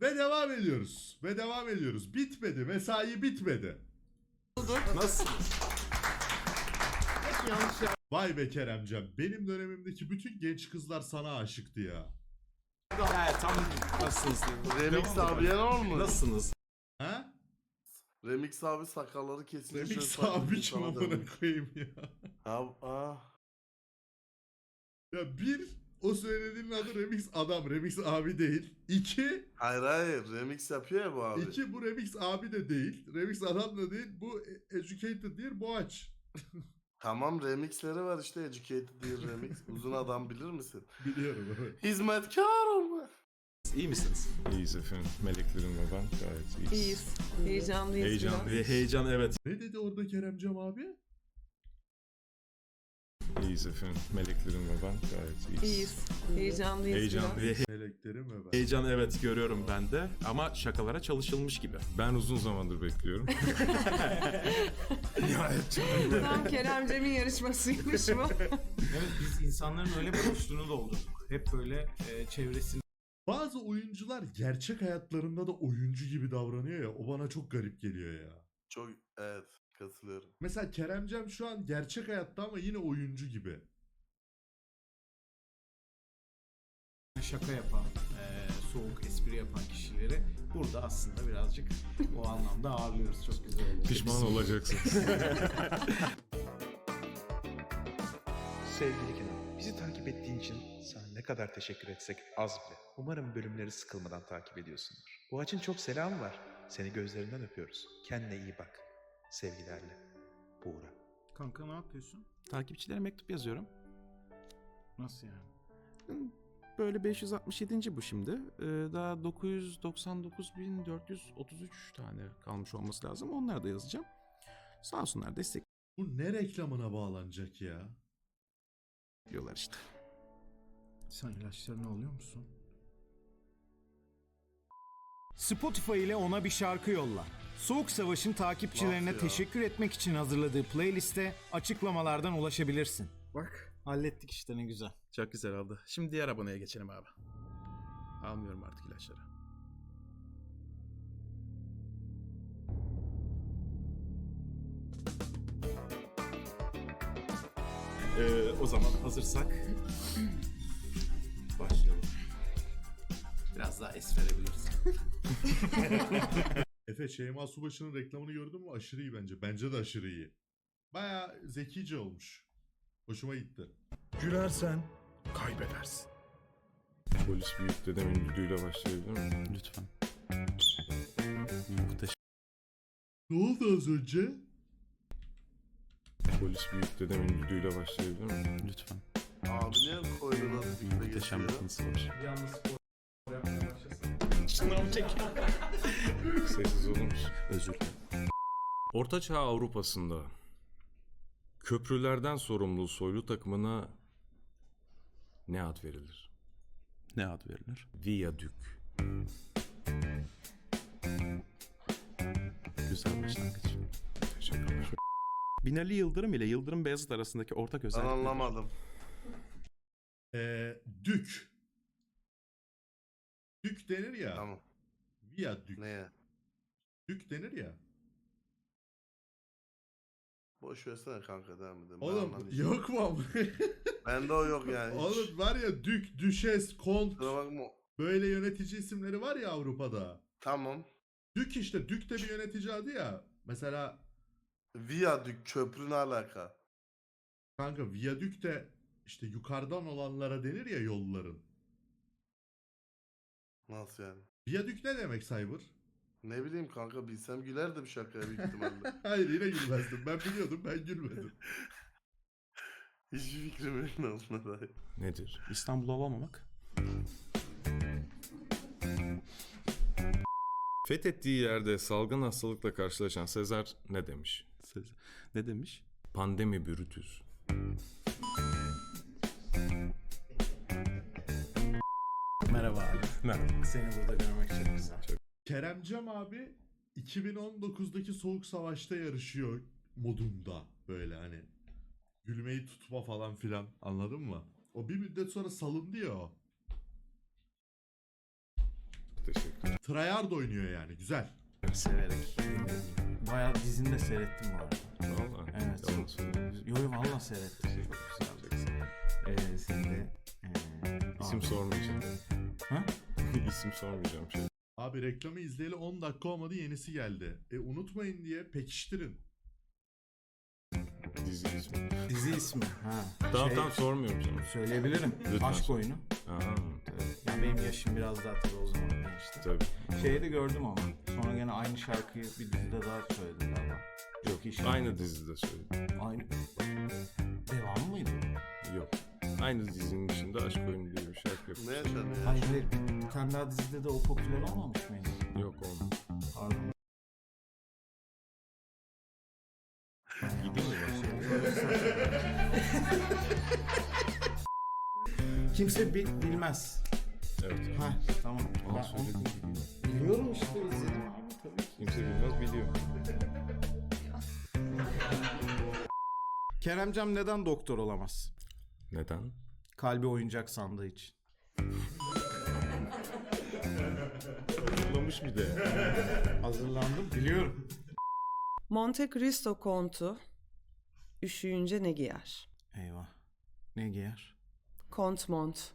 Ve devam ediyoruz. Ve devam ediyoruz. Bitmedi. Mesai bitmedi. Nasılsınız? Vay be Keremcem. Benim dönemimdeki bütün genç kızlar sana aşıktı ya. Evet tam nasılsınız? Remix abiye ne olmuş? Nasılsınız? Ha? Remix abi sakalları kesince Remix abi kim amına koyayım ya. Abi, ah. Ya bir o söylediğin adı Remix adam. Remix abi değil. İki Hayır hayır remix yapıyor ya bu abi. İki bu remix abi de değil. Remix adam da değil. Bu educated değil. Boğaç. Tamam remixleri var işte Educated diye remix. Uzun adam bilir misin? Biliyorum evet. Hizmetkar olma. İyi misiniz? İyiyiz efendim. Meleklerim ve ben gayet iyiyiz. İyiyiz. Heyecanlıyız Heyecanlı. biraz. Heyecan evet. Ne dedi orada Keremcem abi? İyiyiz efendim. Meleklerim ve ben gayet iyiyiz. İyiyiz. Heyecanlıyız Heyecanlı. biraz. Ve Meleklerim ve ben. heyecan evet görüyorum ben de ama şakalara çalışılmış gibi. Ben uzun zamandır bekliyorum. Nihayet Tam Kerem Cem'in yarışmasıymış bu. Evet biz insanların öyle boşluğunu doldurduk. Hep böyle e, çevresinde Bazı oyuncular gerçek hayatlarında da oyuncu gibi davranıyor ya. O bana çok garip geliyor ya. Çok evet katılıyorum. Mesela Keremcem şu an gerçek hayatta ama yine oyuncu gibi. şaka yapan, e, soğuk espri yapan kişileri burada aslında birazcık o anlamda ağırlıyoruz. Çok güzel oluyor. pişman olacaksın. Sevgili Kenan, bizi takip ettiğin için sana ne kadar teşekkür etsek az bile. Umarım bölümleri sıkılmadan takip ediyorsundur. Bu açın çok selam var. Seni gözlerinden öpüyoruz. Kendine iyi bak. Sevgilerle. Buğra. Kanka ne yapıyorsun? Takipçilere mektup yazıyorum. Nasıl yani? Böyle 567. bu şimdi. Ee, daha 999.433 tane kalmış olması lazım. Onları da yazacağım. Sağ olsunlar Bu ne reklamına bağlanacak ya? destekliyorlar işte. Sen ilaçlarını alıyor musun? Spotify ile ona bir şarkı yolla. Soğuk Savaş'ın takipçilerine teşekkür etmek için hazırladığı playliste açıklamalardan ulaşabilirsin. Bak hallettik işte ne güzel. Çok güzel oldu. Şimdi diğer aboneye geçelim abi. Almıyorum artık ilaçları. Ee, o zaman hazırsak başlayalım. Biraz daha es verebiliriz. Efe Şeyma Subaşı'nın reklamını gördün mü? Aşırı iyi bence. Bence de aşırı iyi. Baya zekice olmuş. Hoşuma gitti. Gülersen kaybedersin. Polis büyük dedem ünlülüğüyle başlayabilir mi? Lütfen. Muhteşem. Ne oldu az önce? Polis büyük dedem ünlülüğüyle başlayabilir mi? Lütfen. Abi niye koydular fikre Muhteşem bir var. Yalnız yapmaya başlasın. Sessiz olur musun? Özür dilerim. Orta Çağ Avrupa'sında köprülerden sorumlu soylu takımına ne ad verilir? Ne ad verilir? Viyadük. Güzel başlangıç. Teşekkürler. Binali Yıldırım ile Yıldırım Beyazıt arasındaki ortak özellik anlamadım. Ee, dük. Dük denir ya. Tamam. Via dük. Neye? Dük denir ya. Boş versene kanka devam edelim. Ben Oğlum yok mu ama? Bende o yok yani. hiç. Oğlum var ya dük, düşes, kont Kusura bakma. böyle yönetici isimleri var ya Avrupa'da. Tamam. Dük işte dük de bir yönetici adı ya. Mesela Viyadük köprü ne alaka? kanka viyadük de işte yukarıdan olanlara denir ya yolların. Nasıl yani? Viyadük ne demek Cyber? Ne bileyim kanka bilsem gülerdim şakaya büyük ihtimalle. Hayır yine gülmezdim. Ben biliyordum ben gülmedim. Hiçbir fikrim yok ne olduğuna dair. Nedir? İstanbul'u alamamak. Fethettiği yerde salgın hastalıkla karşılaşan Sezar ne demiş? Söz- Ne demiş? Pandemi bürütüz. Merhaba. Seni burada görmek çok güzel. Keremcem abi 2019'daki Soğuk Savaş'ta yarışıyor modunda böyle hani gülmeyi tutma falan filan anladın mı? O bir müddet sonra salındı ya o. Teşekkür tryhard oynuyor yani güzel. Severek. Bayağı dizini de seyrettim bu arada. Valla. Evet. Yalan söylüyorsun. Yo yo valla seyrettim. Çok güzel. Ee, sen de... Ee, İsim sormayacağım. Ha? İsim sormayacağım şey. Abi reklamı izleyeli 10 dakika olmadı yenisi geldi. E unutmayın diye pekiştirin. Dizi ismi. Dizi ismi. Ha. Tamam Şey, tamam sormuyorum sana. Söyleyebilirim. Lütfen. Aşk oyunu. Aha, Yani benim yaşım biraz daha tabii o zaman gençti. tabii. Şeyi de gördüm ama. Sonra gene aynı şarkıyı bir dizide daha söyledim galiba. Çok iyi şarkı. Aynı dizide söyledim. Aynı. Devam mıydı? Yok. Aynı dizinin içinde aşk oyunu diye yok. Ne yaşanıyor? ya? Hayır hayır. Bir tane daha dizide de o popüler olmamış mıydı? Yok olmadı. Pardon. Gideyim mi? Kimse bi- bilmez. Evet. Ha tamam. Aa, Ben söyledim. onu- Biliyorum işte izledim abi tabii ki. Kimse bilmez biliyor. Keremcem neden doktor olamaz? Neden? Kalbi oyuncak sandığı için. Yollamış bir de. Hazırlandım biliyorum. Monte Cristo kontu üşüyünce ne giyer? Eyvah. Ne giyer? Kont mont.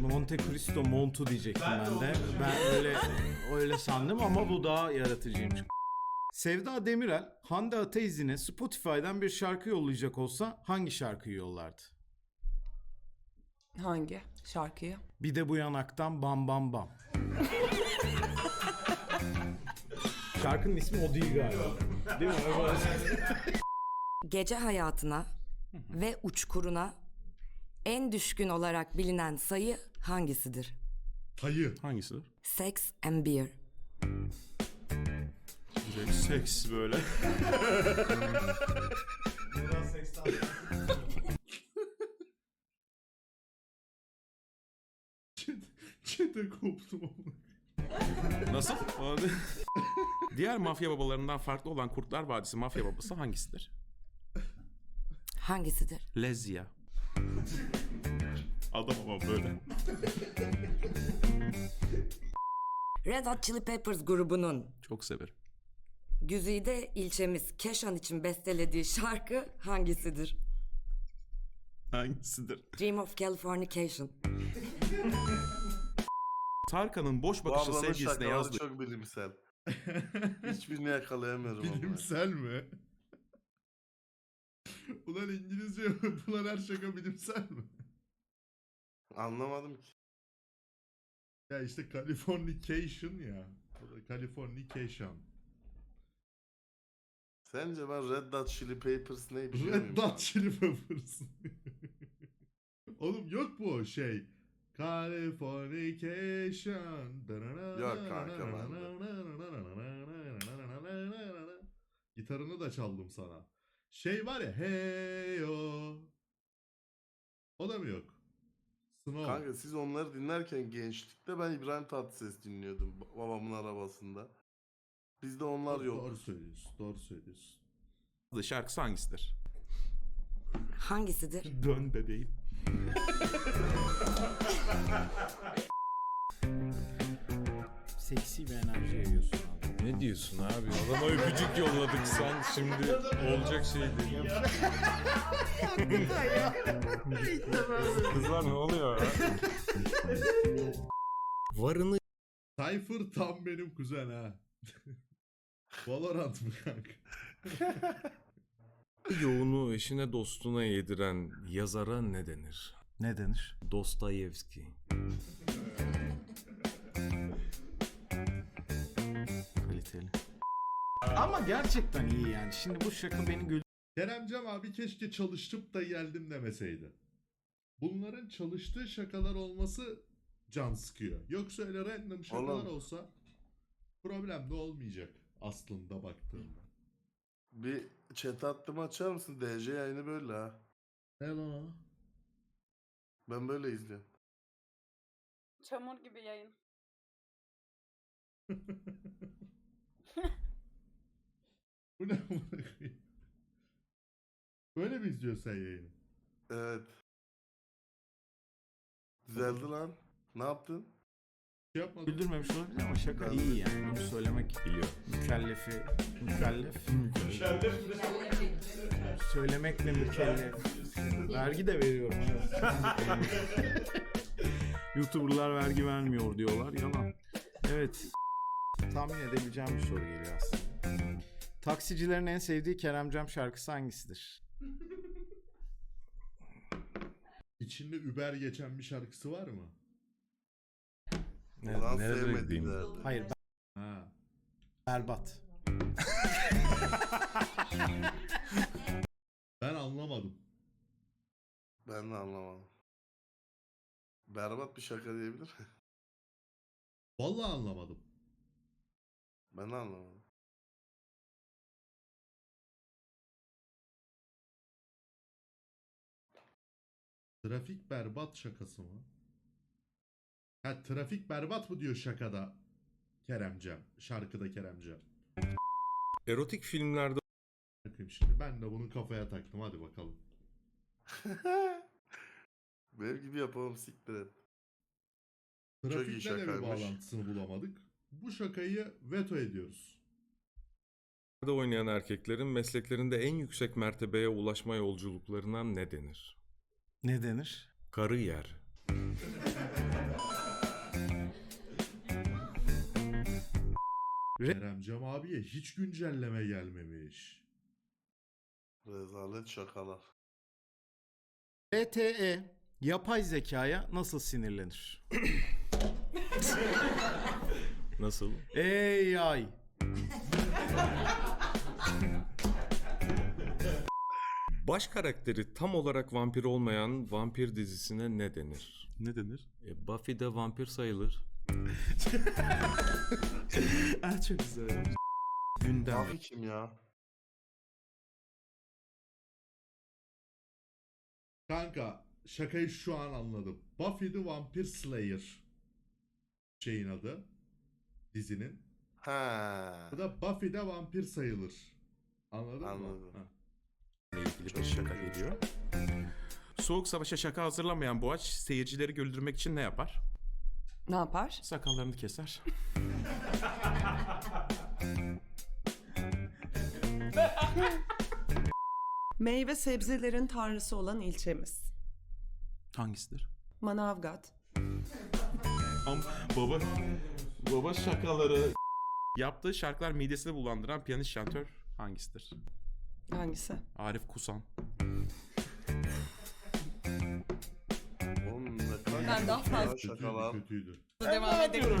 Monte Cristo montu diyecektim ben de. Ben öyle öyle sandım ama bu daha yaratıcıymış. Sevda Demirel, Hande Ataizine Spotify'dan bir şarkı yollayacak olsa hangi şarkıyı yollardı? Hangi şarkıyı? Bir de bu yanaktan bam bam bam. Şarkının ismi o değil galiba. Değil mi? Gece hayatına ve uçkuruna en düşkün olarak bilinen sayı hangisidir? Tayı. Hangisidir? Sex and Beer. Seks böyle. Çete koptum. Nasıl? Abi. Diğer mafya babalarından farklı olan Kurtlar Vadisi mafya babası hangisidir? Hangisidir? Lezya. Adam ama böyle. Red Hot Chili Peppers grubunun Çok severim. Güzide ilçemiz Keşan için bestelediği şarkı hangisidir? Hangisidir? Dream of Californication. Tarkan'ın boş Bu bakışı ablanın sevgilisine şakaları yazdığı çok bilimsel. Hiçbirini yakalayamıyorum ama. Bilimsel mi? Ulan İngilizce yapılan her şaka bilimsel mi? Anlamadım ki. Ya işte Californication ya. O da Californication. Sence ben Red Hot Chili Peppers ne biliyor muyum? Red Hot Chili Peppers. Oğlum yok bu o şey. Californication. Yok kanka. Gitarını da çaldım sana. Şey var ya heyo. O da mı yok? Snow. Kanka siz onları dinlerken gençlikte ben İbrahim Tatlıses dinliyordum ba- babamın arabasında. Bizde onlar yok. Doğru söylüyorsun. Doğru söylüyorsun. şarkısı hangisidir? Hangisidir? Dön bebeğim. Seksi bir enerji yayıyorsun abi. Ne diyorsun abi? Adama öpücük yolladık sen şimdi olacak şey değil. Kızlar ne oluyor? Varını Cypher tam benim kuzen ha. Valorant mı kanka? yoğunu eşine dostuna yediren yazara ne denir? Ne denir? Dostoyevski. Kaliteli. Ama gerçekten iyi yani. Şimdi bu şaka beni güldürdü. Keremcem abi keşke çalışıp da geldim demeseydi. Bunların çalıştığı şakalar olması can sıkıyor. Yoksa öyle random şakalar Oğlum. olsa problem de olmayacak aslında baktığında. Bir chat attım açar mısın? DC yayını böyle ha. Ne lan o? Ben böyle izliyorum. Çamur gibi yayın. Bu ne amına koyayım? Böyle mi izliyorsun sen yayını? Evet. Düzeldi lan. Ne yaptın? Şey yapmadım. Güldürmemiş olabilir ama şaka iyi yani. Bunu söylemek Biliyor. mükellefi. Mükellef. Söylemekle mükellef. Vergi de veriyorum. YouTuber'lar vergi vermiyor diyorlar. Yalan. Evet. Tahmin edebileceğim bir soru geliyor aslında. Taksicilerin en sevdiği Keremcam şarkısı hangisidir? İçinde Uber geçen bir şarkısı var mı? Ne, Ulan sevmediği gideyim? Hayır, Ha. berbat. Ben anlamadım. Ben de anlamadım. Berbat bir şaka diyebilir. Vallahi anlamadım. ben de anlamadım. Trafik berbat şakası mı? Ha trafik berbat mı diyor şakada Keremcem. Şarkıda Keremcem. Erotik filmlerde Bakayım şimdi ben de bunu kafaya taktım hadi bakalım. Benim gibi yapalım siktir et. iyi Trafikle de bir şakaymış. bağlantısını bulamadık. Bu şakayı veto ediyoruz. oynayan erkeklerin mesleklerinde en yüksek mertebeye ulaşma yolculuklarına ne denir? Ne denir? Karı yer. Re- Keremcem abiye hiç güncelleme gelmemiş. Rezalet şakalar. RTE yapay zekaya nasıl sinirlenir? Nasıl? AI. Baş karakteri tam olarak vampir olmayan vampir dizisine ne denir? Ne denir? E, Buffy de vampir sayılır. ah çok güzel. Gündem. Abi kim ya? Kanka şakayı şu an anladım. Buffy the Vampire Slayer şeyin adı dizinin. Ha. Bu da Buffy de vampir sayılır. Anladın Anladım. mı? Ha. ilgili bir şaka geliyor. Soğuk savaşa şaka hazırlamayan Boğaç seyircileri güldürmek için ne yapar? Ne yapar? Sakallarını keser. Meyve sebzelerin tanrısı olan ilçemiz. Hangisidir? Manavgat. Am baba baba şakaları. Yaptığı şarkılar midesini bulandıran piyanist şantör hangisidir? Hangisi? Arif Kusan. Ben daha fazla- şakalar. Kötüydü, kötüydü. Devam edelim.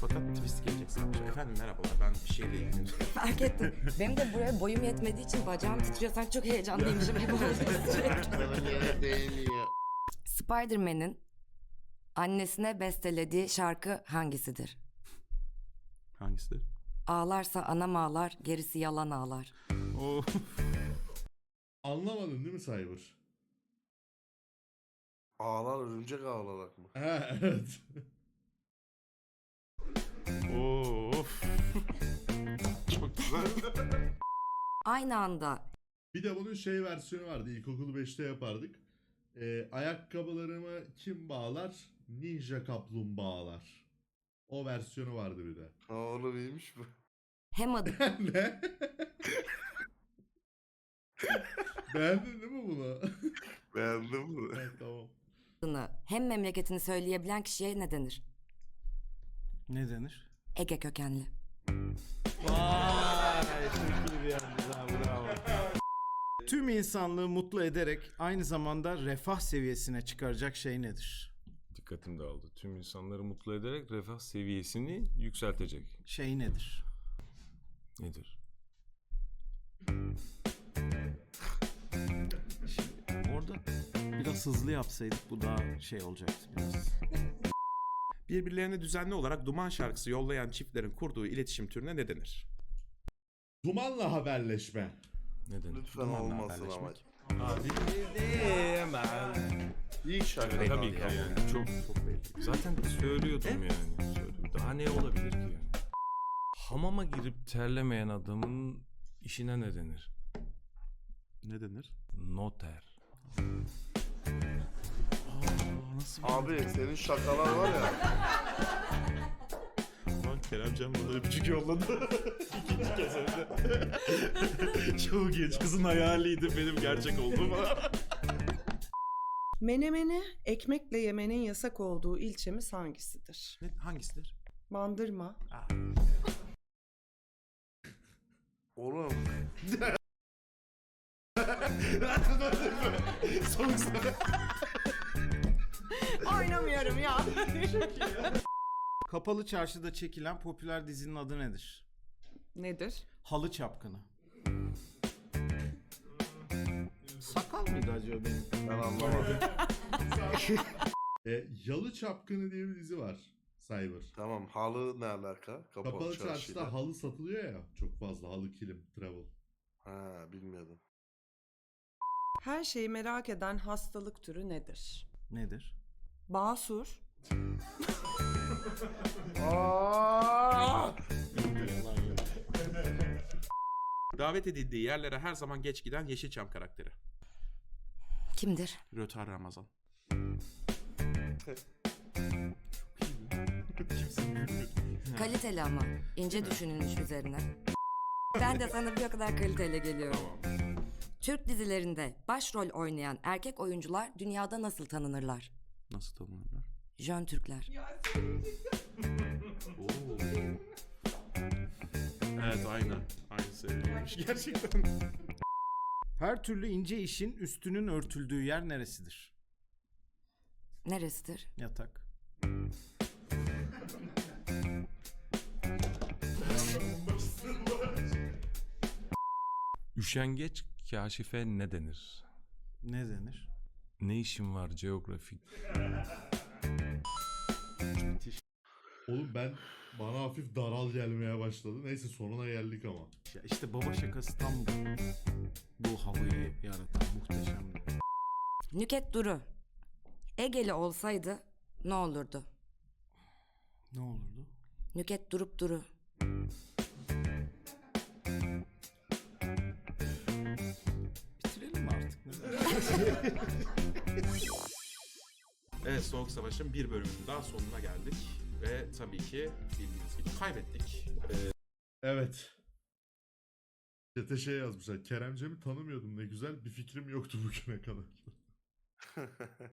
Fakat twist gelecek sadece. Efendim merhabalar ben bir şeyle ilgileniyorum. Fark ettim. Benim de buraya boyum yetmediği için bacağım titriyor. Sanki çok heyecanlıymışım yere değmiyor. Spider-Man'in annesine bestelediği şarkı hangisidir? Hangisidir? Ağlarsa anam ağlar, gerisi yalan ağlar. Anlamadın değil mi Cyber? Ağlar örümcek ağlarak mı? Ha evet. of. Çok güzel. Aynı anda Bir de bunun şey versiyonu vardı. İlkokul 5'te yapardık. Ee, ayakkabılarımı kim bağlar? Ninja kaplumbağalar. O versiyonu vardı bir de. Ha oğlum iyiymiş bu. hem ne? Beğendin değil mi bunu? Beğendin mi? evet tamam. Adını hem memleketini söyleyebilen kişiye ne denir? Ne denir? Ege kökenli. Vay çok iyi bir yalnız ha bravo. Tüm insanlığı mutlu ederek aynı zamanda refah seviyesine çıkaracak şey nedir? Dikkatim dağıldı. Tüm insanları mutlu ederek refah seviyesini yükseltecek. Şey nedir? Nedir? Orada biraz hızlı yapsaydık bu daha şey olacaktı biraz. Birbirlerine düzenli olarak duman şarkısı yollayan çiftlerin kurduğu iletişim türüne ne denir? Dumanla haberleşme. Ne denir? Lütfen Dumanla olmasın ama. haberleşmek. İlk şaka. Belli Tabii ki ya. yani. Çok, çok belli. Zaten söylüyordum yani. Söylüyordum. Daha ne olabilir ki yani? Hamama girip terlemeyen adamın işine ne denir? Ne denir? Noter. Abi senin şakalar var ya. Lan Keremcan bana öpücük yolladı. İkinci kez hem de. Çok genç kızın hayaliydi benim gerçek oldu mu? Menemeni ekmekle yemenin yasak olduğu ilçemiz hangisidir? Ne, hangisidir? Bandırma, Oğlum. Soğuk soru. Oynamıyorum ya. Kapalı çarşıda çekilen popüler dizinin adı nedir? Nedir? Halı Çapkını. Sakal mıydı acaba benim? Ben anlamadım. E, Yalı Çapkını diye bir dizi var. Cyber. tamam halı ne alaka? Kapalı, Kapalı çarşıda halı satılıyor ya. Çok fazla halı, kilim, travel. Ha bilmiyordum. Her şeyi merak eden hastalık türü nedir? Nedir? Basur, Davet edildiği yerlere her zaman geç giden Yeşilçam karakteri. Kimdir? Rötar Ramazan. Kaliteli ama. ince düşünülmüş üzerine. Ben de sana bir o kadar kaliteli geliyorum. Türk dizilerinde başrol oynayan erkek oyuncular dünyada nasıl tanınırlar? Nasıl tanınırlar? Jön Türkler. Oo. Evet aynen. Aynı seviyeymiş gerçekten. Her türlü ince işin üstünün örtüldüğü yer neresidir? Neresidir? Yatak. Üşengeç kaşife ne denir? Ne denir? Ne işin var geografik? Oğlum ben bana hafif daral gelmeye başladı. Neyse sonuna geldik ama. Ya işte baba şakası tam bu. Bu havayı yaratan muhteşem. Nüket Duru. Egeli olsaydı ne olurdu? Ne olurdu? Nüket durup duru. Bitirelim mi artık? Ne Soğuk Savaş'ın bir bölümünün daha sonuna geldik. Ve tabii ki bildiğiniz gibi kaybettik. Evet. Çete şey yazmışlar. Kerem Cem'i tanımıyordum ne güzel. Bir fikrim yoktu bugüne kadar.